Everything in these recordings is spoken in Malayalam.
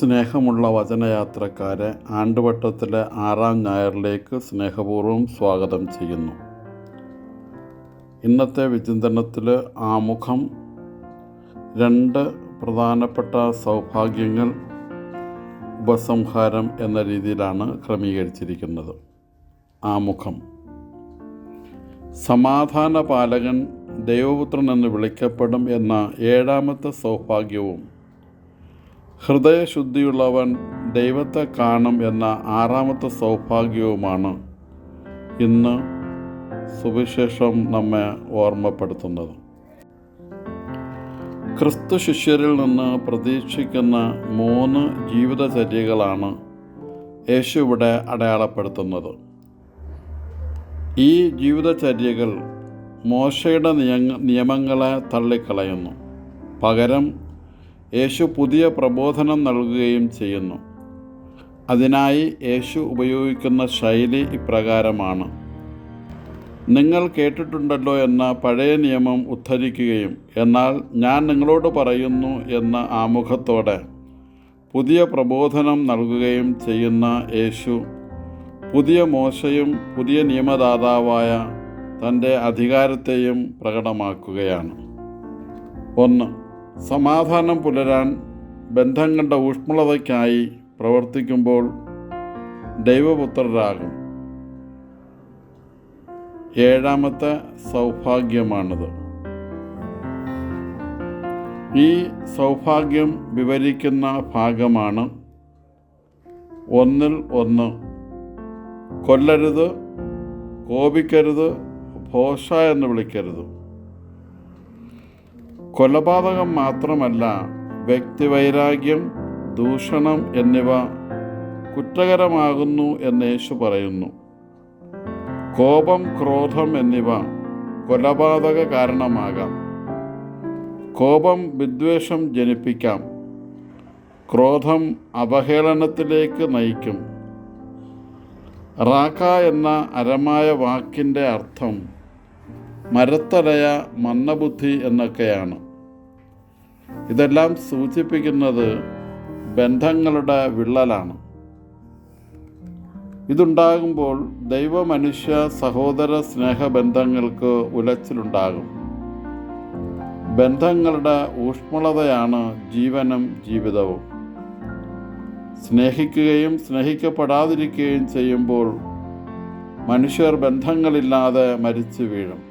സ്നേഹമുള്ള വചനയാത്രക്കാരെ ആണ്ടുവട്ടത്തിലെ ആറാം ഞായറിലേക്ക് സ്നേഹപൂർവം സ്വാഗതം ചെയ്യുന്നു. ഇന്നത്തെ വിചിന്തനത്തിൽ ആമുഖം രണ്ട് പ്രധാനപ്പെട്ട സൗഭാഗ്യങ്ങൾ ഉപസംഹാരം എന്ന രീതിയിലാണ് ക്രമീകരിച്ചിരിക്കുന്നത്. ആമുഖം. സമാധാന പാലകൻ ദൈവപുത്രൻ എന്ന് വിളിക്കപ്പെടും എന്ന ഏഴാമത്തെ സൗഭാഗ്യവും ഹൃദയശുദ്ധിയുള്ളവൻ ദൈവത്തെ കാണും എന്ന ആറാമത്തെ സൗഭാഗ്യവുമാണ് ഇന്ന് സുവിശേഷം നമ്മെ ഓർമ്മപ്പെടുത്തുന്നത്. ക്രിസ്തു ശിഷ്യരിൽ നിന്ന് പ്രതീക്ഷിക്കുന്ന മൂന്ന് ജീവിതചര്യകളാണ് യേശു ഇവിടെ അടയാളപ്പെടുത്തുന്നത്. ഈ ജീവിതചര്യകൾ മോശയുടെ നിയ നിയമങ്ങളെ തള്ളിക്കളയുന്നു. പകരം യേശു പുതിയ പ്രബോധനം നൽകുകയും ചെയ്യുന്നു. അതിനായി യേശു ഉപയോഗിക്കുന്ന ശൈലി ഇപ്രകാരമാണ്. നിങ്ങൾ കേട്ടിട്ടുണ്ടല്ലോ എന്ന പഴയ നിയമം ഉദ്ധരിക്കുകയും എന്നാൽ ഞാൻ നിങ്ങളോട് പറയുന്നു എന്ന ആമുഖത്തോടെ പുതിയ പ്രബോധനം നൽകുകയും ചെയ്യുന്ന യേശു പുതിയ മോശയും പുതിയ നിയമദാതാവായ തന്റെ അധികാരത്തെയും പ്രകടമാക്കുകയാണ്. ഒന്ന് സമാധാനം പുലരാൻ ബന്ധങ്ങളുടെ ഊഷ്മളതയ്ക്കായി പ്രവർത്തിക്കുമ്പോൾ ദൈവപുത്രരാകും. ഏഴാമത്തെ സൗഭാഗ്യമാണിത്. ഈ സൗഭാഗ്യം വിവരിക്കുന്ന ഭാഗമാണ് ഒന്നിൽ ഒന്ന്. കൊല്ലരുത് കോപിക്കരുത് ഭോഷ എന്ന് വിളിക്കരുത്. കൊലപാതകം മാത്രമല്ല വ്യക്തിവൈരാഗ്യം ദൂഷണം എന്നിവ കുറ്റകരമാകുന്നു എന്ന് യേശു പറയുന്നു. കോപം ക്രോധം എന്നിവ കൊലപാതക കാരണമാകാം. കോപം വിദ്വേഷം ജനിപ്പിക്കാം. ക്രോധം അവഹേളനത്തിലേക്ക് നയിക്കും. റാക്ക എന്ന അരമായ വാക്കിന്റെ അർത്ഥം മരത്തലയ മന്നബുദ്ധി എന്നൊക്കെയാണ്. ഇതെല്ലാം സൂചിപ്പിക്കുന്നത് ബന്ധങ്ങളുടെ വിള്ളലാണ്. ഇതുണ്ടാകുമ്പോൾ ദൈവമനുഷ്യ സഹോദര സ്നേഹബന്ധങ്ങൾക്ക് ഉലച്ചിലുണ്ടാകും. ബന്ധങ്ങളുടെ ഊഷ്മളതയാണ് ജീവനും ജീവിതവും. സ്നേഹിക്കുകയും സ്നേഹിക്കപ്പെടാതിരിക്കുകയും ചെയ്യുമ്പോൾ മനുഷ്യർ ബന്ധങ്ങളില്ലാതെ മരിച്ചു വീഴും.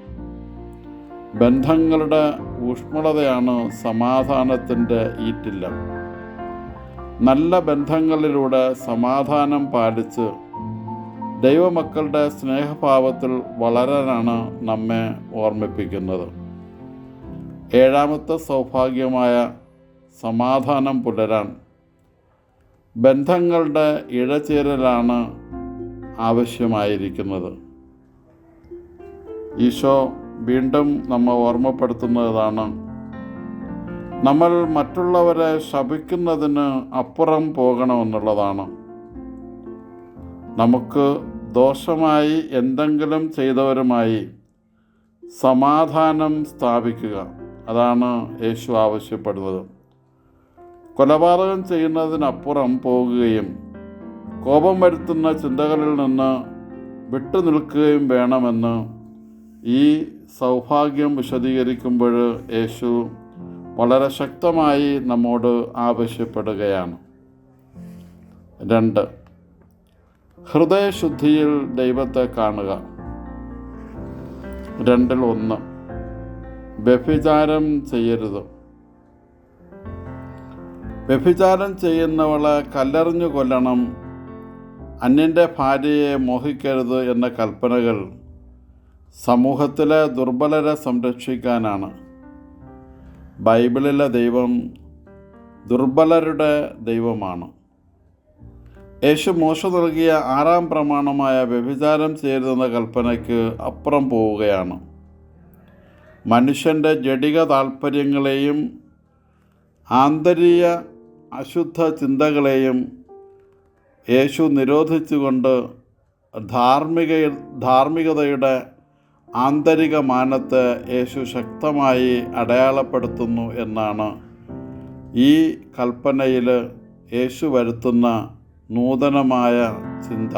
ബന്ധങ്ങളുടെ ഊഷ്മളതയാണ് സമാധാനത്തിന്റെ ഈറ്റില്ലം. നല്ല ബന്ധങ്ങളിലൂടെ സമാധാനം പാലിച്ച് ദൈവമക്കളുടെ സ്നേഹഭാവത്തിൽ വളരാനാണ് നമ്മെ ഓർമ്മിപ്പിക്കുന്നത്. ഏഴാമത്തെ സൗഭാഗ്യമായ സമാധാനം പുലരാൻ ബന്ധങ്ങളുടെ ഇഴചേരലാണ് ആവശ്യമായിരിക്കുന്നത്. ഈശോ വീണ്ടും നമ്മെ ഓർമ്മപ്പെടുത്തുന്നതാണ്. നമ്മൾ മറ്റുള്ളവരെ ശപിക്കുന്നതിന് അപ്പുറം പോകണമെന്നുള്ളതാണ്. നമുക്ക് ദോഷമായി എന്തെങ്കിലും ചെയ്തവരുമായി സമാധാനം സ്ഥാപിക്കുക. അതാണ് യേശു ആവശ്യപ്പെടുന്നത്. കൊലപാതകം ചെയ്യുന്നതിനപ്പുറം പോകുകയും കോപം വരുത്തുന്ന ചിന്തകളിൽ നിന്ന് വിട്ടുനിൽക്കുകയും വേണമെന്ന് ഈ സൗഭാഗ്യം വിശദീകരിക്കുമ്പോൾ യേശു വളരെ ശക്തമായി നമ്മോട് ആവശ്യപ്പെടുകയാണ്. രണ്ട് ഹൃദയശുദ്ധിയിൽ ദൈവത്തെ കാണുക. രണ്ടിൽ ഒന്ന് വ്യഭിചാരം ചെയ്യരുത്. വ്യഭിചാരം ചെയ്യുന്നവളെ കല്ലെറിഞ്ഞു കൊല്ലണം അന്യന്റെ ഭാര്യയെ മോഹിക്കരുത് എന്ന കൽപ്പനകൾ സമൂഹത്തിലെ ദുർബലരെ സംരക്ഷിക്കാനാണ്. ബൈബിളിലെ ദൈവം ദുർബലരുടെ ദൈവമാണ്. യേശു മോശ നൽകിയ ആറാം പ്രമാണമായ വ്യഭിചാരം ചേരുന്ന കൽപ്പനയ്ക്ക് അപ്പുറം പോവുകയാണ്. മനുഷ്യന്റെ ജഡിക താൽപ്പര്യങ്ങളെയും ആന്തരിക അശുദ്ധ ചിന്തകളെയും യേശു നിരോധിച്ചുകൊണ്ട് ധാർമ്മിക ധാർമ്മികതയുടെ ആന്തരിക മാനത്തെ യേശു ശക്തമായി അടയാളപ്പെടുത്തുന്നു എന്നാണ് ഈ കൽപ്പനയിൽ യേശു വരുത്തുന്ന നൂതനമായ ചിന്ത.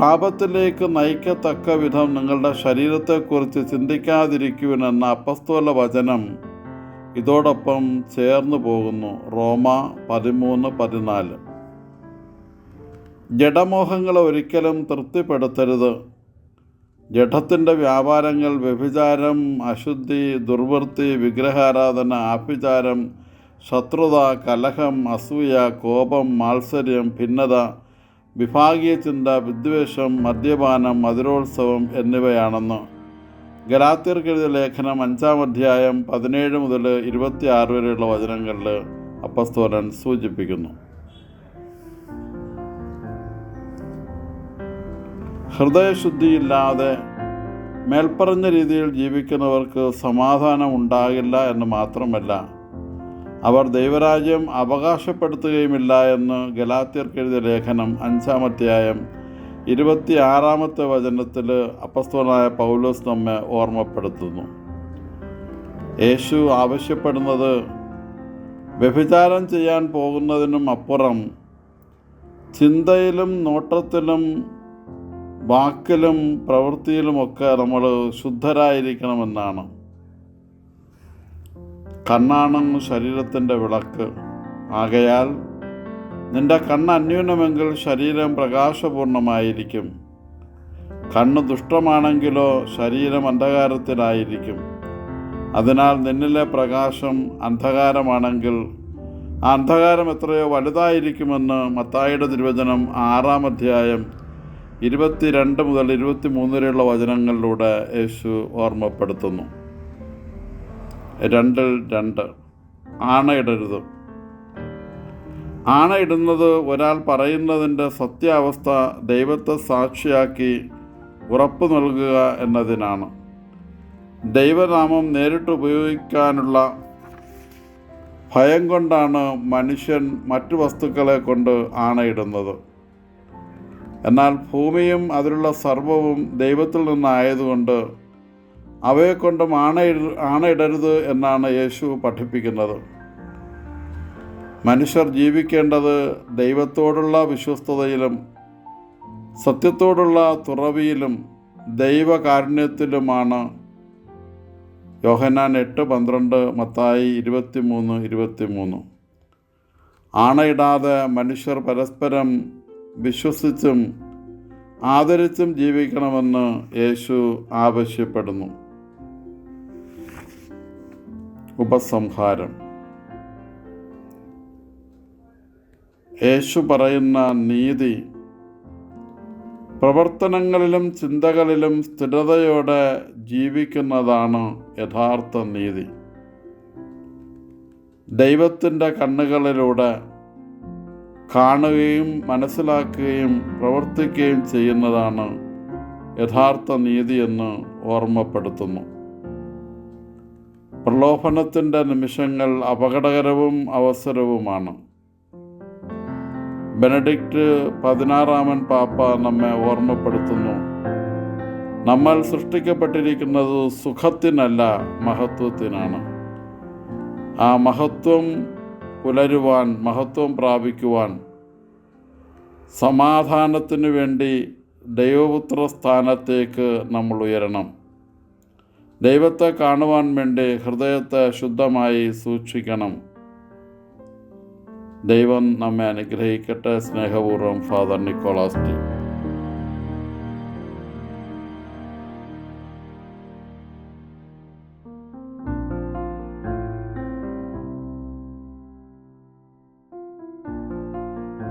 പാപത്തിലേക്ക് നയിക്കത്തക്ക വിധം നിങ്ങളുടെ ശരീരത്തെക്കുറിച്ച് ചിന്തിക്കാതിരിക്കുവിനെന്ന അപ്പസ്തോല വചനം ഇതോടൊപ്പം ചേർന്നു പോകുന്നു. റോമ പതിമൂന്ന് പതിനാല്. ജഡമോഹങ്ങളെ ഒരിക്കലും തൃപ്തിപ്പെടുത്തരുത്. ജഡത്തിന്റെ വ്യാപാരങ്ങൾ വ്യഭിചാരം അശുദ്ധി ദുർവൃത്തി വിഗ്രഹാരാധന ആഭിചാരം ശത്രുത കലഹം അസൂയ കോപം മാത്സര്യം ഭിന്നത വിഭാഗീയ ചിന്ത വിദ്വേഷം മദ്യപാനം മധുരോത്സവം എന്നിവയാണെന്ന്. ഗലാത്തിർക്കെഴുതിയ ലേഖനം അഞ്ചാം അധ്യായം പതിനേഴ് മുതൽ ഇരുപത്തിയാറ് വരെയുള്ള വചനങ്ങളിൽ അപ്പസ്തോലൻ സൂചിപ്പിക്കുന്നു. ഹൃദയശുദ്ധിയില്ലാതെ മേൽപ്പറഞ്ഞ രീതിയിൽ ജീവിക്കുന്നവർക്ക് സമാധാനം ഉണ്ടാകില്ല എന്ന് മാത്രമല്ല അവർ ദൈവരാജ്യം അവകാശപ്പെടുത്തുകയുമില്ല എന്ന് ഗലാത്യർക്കെഴുതിയ ലേഖനം അഞ്ചാമധ്യായം ഇരുപത്തി ആറാമത്തെ വചനത്തിൽ അപ്പസ്തോനായ പൗലോസ് നമ്മെ ഓർമ്മപ്പെടുത്തുന്നു. യേശു ആവശ്യപ്പെടുന്നത് വ്യഭിചാരം ചെയ്യാൻ പോകുന്നതിനും അപ്പുറം ചിന്തയിലും നോട്ടത്തിലും വാക്കിലും പ്രവൃത്തിയിലുമൊക്കെ നമ്മൾ ശുദ്ധരായിരിക്കണമെന്നാണ്. കണ്ണാണ് ശരീരത്തിന്റെ വിളക്ക്. ആകയാൽ നിന്റെ കണ്ണ് അന്യൂനമെങ്കിൽ ശരീരം പ്രകാശപൂർണമായിരിക്കും. കണ്ണ് ദുഷ്ടമാണെങ്കിലോ ശരീരം അന്ധകാരത്തിലായിരിക്കും. അതിനാൽ നിന്നിലെ പ്രകാശം അന്ധകാരമാണെങ്കിൽ ആ അന്ധകാരം എത്രയോ വലുതായിരിക്കുമെന്ന് മത്തായിയുടെ തിരുവചനം ആറാം അധ്യായം ഇരുപത്തിരണ്ട് മുതൽ ഇരുപത്തി മൂന്ന് വരെയുള്ള വചനങ്ങളിലൂടെ യേശു ഓർമ്മപ്പെടുത്തുന്നു. രണ്ടിൽ രണ്ട്. ആണയിടരുത്. ആണയിടുന്നത് ഒരാൾ പറയുന്നതിന്റെ സത്യാവസ്ഥ ദൈവത്തെ സാക്ഷിയാക്കി ഉറപ്പ് നൽകുക എന്നതിനാണ്. ദൈവനാമം നേരിട്ട് ഉപയോഗിക്കാനുള്ള ഭയം കൊണ്ടാണ് മനുഷ്യൻ മറ്റു വസ്തുക്കളെ കൊണ്ട് ആണയിടുന്നത്. എന്നാൽ ഭൂമിയും അതിലുള്ള സർവവും ദൈവത്തിൽ നിന്നായതുകൊണ്ട് അവയെക്കൊണ്ടും ആണ ആണയിടരുത് എന്നാണ് യേശു പഠിപ്പിക്കുന്നത്. മനുഷ്യർ ജീവിക്കേണ്ടത് ദൈവത്തോടുള്ള വിശ്വസ്തതയിലും സത്യത്തോടുള്ള തുറവിയിലും ദൈവകാരുണ്യത്തിലുമാണ്. യോഹന്നാൻ എട്ട് പന്ത്രണ്ട് മത്തായി ഇരുപത്തി മൂന്ന് ഇരുപത്തി മൂന്ന് ആണയിടാതെ മനുഷ്യർ പരസ്പരം വിശ്വസിച്ചും ആദരിച്ചും ജീവിക്കണമെന്ന് യേശു ആവശ്യപ്പെടുന്നു. ഉപസംഹാരം. യേശു പറയുന്ന നീതി പ്രവർത്തനങ്ങളിലും ചിന്തകളിലും സ്ഥിരതയോടെ ജീവിക്കുന്നതാണ് യഥാർത്ഥ നീതി. ദൈവത്തിന്റെ കണ്ണുകളിലൂടെ കാണുകയും മനസ്സിലാക്കുകയും പ്രവർത്തിക്കുകയും ചെയ്യുന്നതാണ് യഥാർത്ഥ നീതിയെന്ന് ഓർമ്മപ്പെടുത്തുന്നു. പ്രലോഭനത്തിന്റെ നിമിഷങ്ങൾ അപകടകരവും അവസരവുമാണ്. ബെനഡിക്റ്റ് പതിനാറാമൻ പാപ്പ നമ്മെ ഓർമ്മപ്പെടുത്തുന്നു. നമ്മൾ സൃഷ്ടിക്കപ്പെട്ടിരിക്കുന്നത് സുഖത്തിനല്ല മഹത്വത്തിനാണ്. ആ മഹത്വം പുലരുവാൻ മഹത്വം പ്രാപിക്കുവാൻ സമാധാനത്തിനു വേണ്ടി ദൈവപുത്ര സ്ഥാനത്തേക്ക് നമ്മൾ ഉയരണം. ദൈവത്തെ കാണുവാൻ വേണ്ടി ഹൃദയത്തെ ശുദ്ധമായി സൂക്ഷിക്കണം. ദൈവം നമ്മെ അനുഗ്രഹിക്കട്ടെ. സ്നേഹപൂർവം ഫാദർ നിക്കോളാസ് ടി.